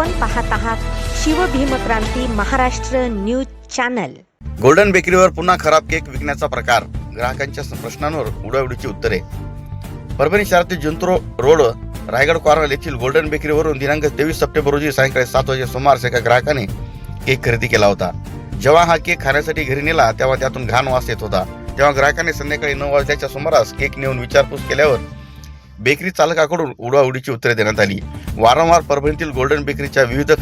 आपण पाहत आहात Shivbhimkranti Maharashtra news channel. Golden बेकरीवर पुन्हा खराब केक विकण्याचा प्रकार. ग्राहकांच्या प्रश्नांवर उडवडीची उत्तरे. परभणी शहरातील जंतुरो रोड रायगड कॉर्नर येथील गोल्डन बेकरीवरून दिनांक तेवीस सप्टेंबर रोजी सायंकाळी सात वाजे सुमारस एका ग्राहकाने केक खरेदी केला होता. जेव्हा हा केक खाण्यासाठी घरी नेला तेव्हा त्यातून घाण वास येत होता. तेव्हा ग्राहकाने संध्याकाळी नऊ वाजल्याच्या सुमारास केक नेऊन विचारपूस केल्यावर बेकरी चालकाकडून उडवाउडीची उत्तरे देण्यात आली. वारंवार परभणीतील गोल्डन बेकरीच्या विविध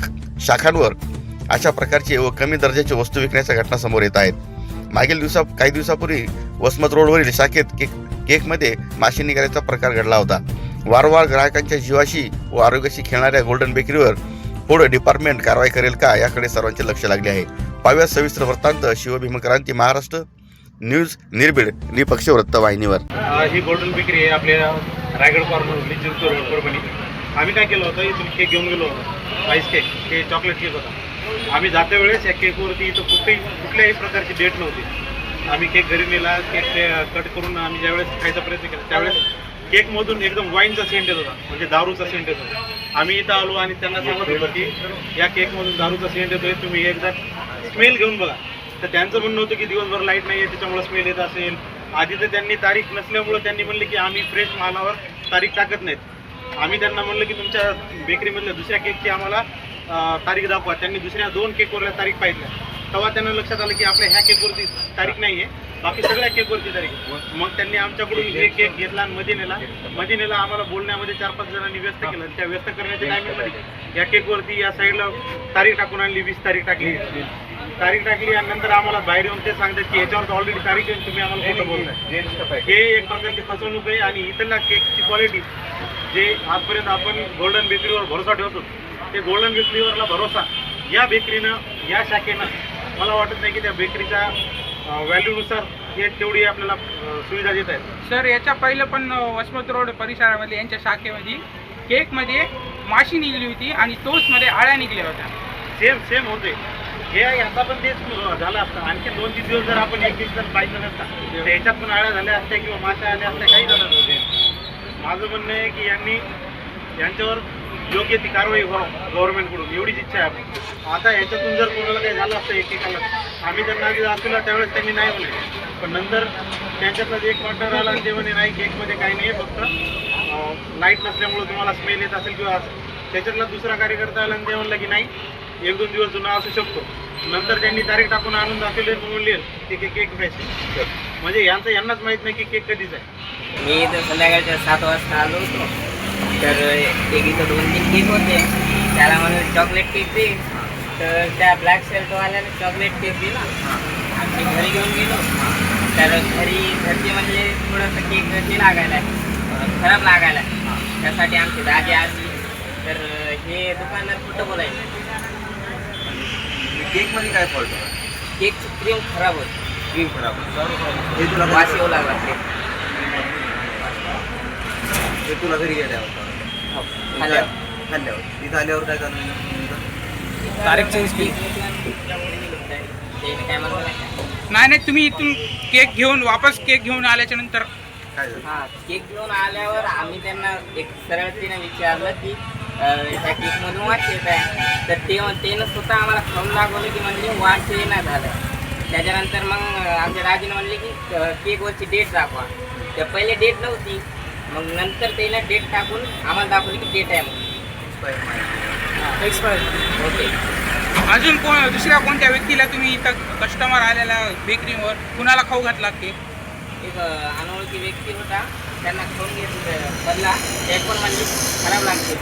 शाखांवर अशा प्रकारची व कमी दर्जाची वस्तू विकण्याच्या घटना समोर येत आहेत. मागील दिवसा काही दिवसापूर्वी वसमत रोडवरील शाखेत केक केकमध्ये माशी निघाल्याचा प्रकार घडला होता. वारंवार ग्राहकांच्या जीवाशी व आरोग्याशी खेळणाऱ्या गोल्डन बेकरीवर पुढे डिपार्टमेंट कारवाई करेल का याकडे सर्वांचे लक्ष लागले आहे. पाव्या सविस्तर वृत्तांत शिवभीमक्रांती महाराष्ट्र न्यूज निर्भीड निपक्ष वृत्तवाहिनीवर. ही गोल्डन बेकरी आहे आपल्या रायगड कॉर्नरवरली जिंतूर परभणी आम्ही काय केलं होतं इथून केक घेऊन गेलो होतो. आईस केक हे चॉकलेट केक होता. आम्ही जात्या वेळेस या केकवरती इथं कुठेही कुठल्याही प्रकारची डेट नव्हती. आम्ही केक घरी नेला केक कट uh, करून आम्ही ज्यावेळेस खायचा प्रयत्न केला त्यावेळेस केकमधून एकदम वाईनचा सेंट येत होता म्हणजे दारूचा सेंट येत होता. आम्ही इथं आलो आणि त्यांना सांगत होतो की या केकमधून दारूचा सेंट येतोय तुम्ही एकदा स्मेल घेऊन बघा. तर त्यांचं म्हणणं होतं की दिवसभर लाइट नाही आहे त्याच्यामुळे स्मेल येत असेल. आधी तर त्यांनी तारीख नसल्यामुळं त्यांनी म्हणले की आम्ही फ्रेश मालावर तारीख टाकत नाहीत. आम्ही त्यांना म्हणलं की तुमच्या बेकरीमधल्या दुसऱ्या केकची आम्हाला तारीख दाखवा. त्यांनी दुसऱ्या दोन केकवरल्या तारीख पाहिल्या. तेव्हा त्यांना लक्षात आलं की आपल्या ह्या केकवरती तारीख नाही आहे बाकी सगळ्या केकवरती तारीख मग त्यांनी आमच्याकडून हे केक घेतला आणि मदिनेला. मदिनेला आम्हाला बोलण्यामध्ये चार पाच जणांनी व्यस्त केलं त्या व्यस्त करण्याच्या टायमिंगमध्ये या केकवरती या साईडला तारीख टाकून आणली वीस तारीख टाकली. तारीख टाकली आणि नंतर आम्हाला बाहेर येऊन ते सांगतात की याच्यावर ऑलरेडी तारीख आहे तुम्ही आम्हाला खोटं बोलताय. हे एक प्रकारची फसवणूक आहे आणि इथल्या केकची क्वालिटी जे आजपर्यंत आपण गोल्डन बेकरीवर भरोसा ठेवतो ते गोल्डन बेकरीवरला भरोसा या बेकरीनं या शाखेनं मला वाटत नाही की त्या बेकरीच्या व्हॅल्यूनुसार हे तेवढी आपल्याला सुविधा देत आहेत. सर याच्या पहिलं पण वसमत रोड परिसरामध्ये यांच्या शाखेमध्ये केकमध्ये माशी निघली होती आणि टोस्टमध्ये आळ्या निघल्या होत्या. सेम सेम होते. हे याचा पण तेच झालं असतं. आणखी दोन तीन दिवस जर आपण एक दिवस जर पाहिजे नसता त्याच्यात पण आळ्या झाल्या असत्या किंवा माशा आल्या असत्या काही झालं नव्हते. माझं म्हणणं आहे की यांनी यांच्यावर योग्य ती कारवाई व्हावं गव्हर्नमेंटकडून एवढीच इच्छा आहे आपण आता याच्यातून जर कोणाला काही झालं असतं एकेकाला आम्ही त्यांना आधी दाखवलं त्यावेळेस त्यांनी नाही म्हणले पण नंतर त्यांच्यातलाच एक पार्टनर आला आणि ते म्हणे नाही केकमध्ये काही नाही आहे फक्त लाइट नसल्यामुळं तुम्हाला स्मेल येत असेल किंवा असं. त्याच्यातला दुसरा कार्यकर्ता आला आणि ते म्हणलं की नाही एक दोन दिवस जुना असू शकतो. नंतर त्यांनी तारीख टाकून आणून दाखवले आणि म्हणले की केक आहे. म्हणजे यांचं यांनाच माहीत नाही की केक कधीच आहे. मी इथं संध्याकाळच्या सात वाजता आलो होतो. तर एक इथं दोन तीन केक होते. त्याला म्हणून चॉकलेट केक दे. तर त्या ब्लॅक शर्टवाल्याने चॉकलेट केक दिला. आम्ही घरी घेऊन गेलो. तर घरी घरचे म्हणजे थोडंसं केक हे लागायला खराब लागायला त्यासाठी आमची दादी आली. तर हे दुकानदार कुठं बोलायचं? केकमध्ये काय फॉल्ट केकची क्रीम खराब होती. क्रीम खराब हे तुला वास येऊ लागला केक हे तुला घरी गेल्यावर खाल्ल्यावर. खाल्ल्यावर. इथं आल्यावर काय झालं तारीख चेंज केली. ते काय म्हणलं नाही नाही तुम्ही इथून केक घेऊन वापस केक घेऊन आल्याच्यानंतर काय झालं? हा केक घेऊन आल्यावर आम्ही त्यांना एक सरळतीने विचारलं की त्या केकमधून वास येत आहे तर ते त्यानं स्वतः आम्हाला खाऊन दाखवलं की म्हणजे वास येणार झालं त्याच्यानंतर मग आमच्या दाजीनं म्हणले की केकवरची डेट दाखवा तर पहिले डेट नव्हती मग नंतर त्याला डेट टाकून आम्हाला दाखवली की डेट आहे मग Expired. ओके अजून कोण दुसऱ्या कोणत्या व्यक्तीला तुम्ही इथं कस्टमर आलेला बेकरीवर कुणाला खाऊ घातला केक एक अनोळखी व्यक्ती होता. त्यांना खाऊन घेतलं. बदला ते पण म्हणजे खराब लागते